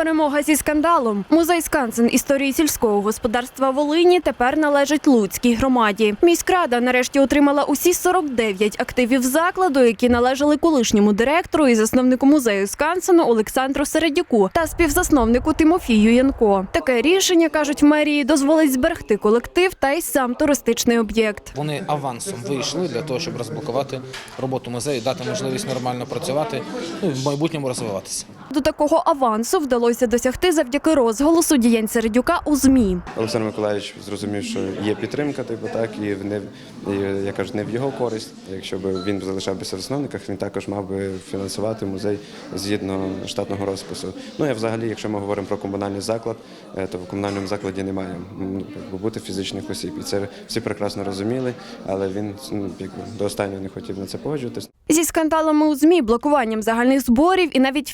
Перемога зі скандалом. Музей Скансен історії сільського господарства Волині тепер належить Луцькій громаді. Міськрада нарешті отримала усі 49 активів закладу, які належали колишньому директору і засновнику музею Скансену Олександру Середюку та співзасновнику Тимофію Янко. Таке рішення кажуть в мерії дозволить зберегти колектив та й сам туристичний об'єкт. Вони авансом вийшли для того, щоб розблокувати роботу музею, дати можливість нормально працювати ну, в майбутньому розвиватися. До такого авансу вдалося досягти завдяки розголосу діянь Середюка у ЗМІ. Олександр Миколаївич зрозумів, що є підтримка, типу так, і в не і, я кажу, не в його користь. Якщо б він залишав би в засновниках, він також мав би фінансувати музей згідно штатного розпису. Ну і взагалі, якщо ми говоримо про комунальний заклад, е, то в комунальному закладі немає бути фізичних осіб. І це всі прекрасно розуміли, але він ну, до останнього не хотів на це погоджуватись. Зі скандалами у ЗМІ, блокуванням загальних зборів і навіть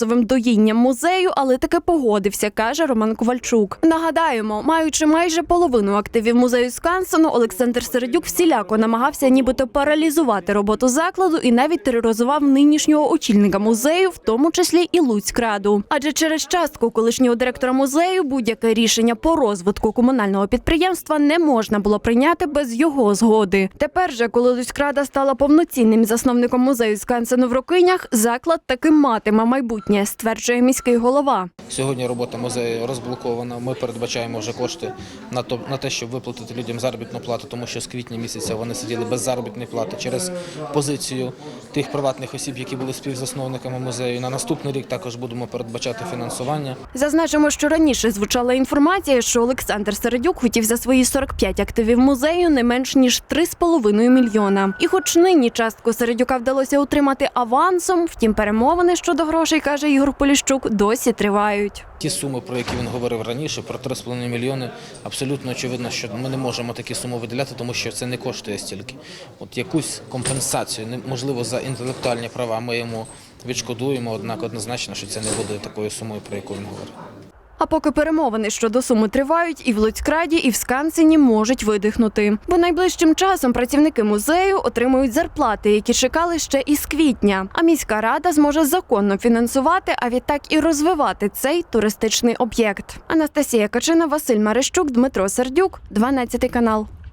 фінансовим доїнням музею, але таки погодився, каже Роман Ковальчук. Нагадаємо, маючи майже половину активів музею Скансену, Олександр Середюк всіляко намагався нібито паралізувати роботу закладу і навіть тероризував нинішнього очільника музею, в тому числі і Луцькраду. Адже через частку колишнього директора музею будь-яке рішення по розвитку комунального підприємства не можна було прийняти без його згоди. Тепер же, коли Луцькрада стала повноцінним засновником музею Скансену в Рокинях, заклад таки матиме майбутнє, стверджує міський голова. Сьогодні робота музею розблокована. Ми передбачаємо вже кошти на то на те, щоб виплатити людям заробітну плату, тому що з квітня місяця вони сиділи без заробітної плати через позицію тих приватних осіб, які були співзасновниками музею. На наступний рік також будемо передбачати фінансування. Зазначимо, що раніше звучала інформація, що Олександр Середюк хотів за свої 45 активів музею не менш ніж 3,5 мільйона. І хоч нині частку Середюка вдалося отримати авансом, втім перемовини щодо грошей, каже Ігор Поліщук, досі тривають. Ті суми, про які він говорив раніше, про 3,5 мільйони, абсолютно очевидно, що ми не можемо такі суми виділяти, тому що це не коштує стільки. От якусь компенсацію, можливо, за інтелектуальні права ми йому відшкодуємо, однак однозначно, що це не буде такою сумою, про яку він говорив. А поки перемовини щодо суми тривають, і в Луцькраді, і в Скансені можуть видихнути. Бо найближчим часом працівники музею отримують зарплати, які чекали ще із квітня. А міська рада зможе законно фінансувати, а відтак і розвивати цей туристичний об'єкт. Анастасія Качина, Василь Марищук, Дмитро Сердюк, 12 канал.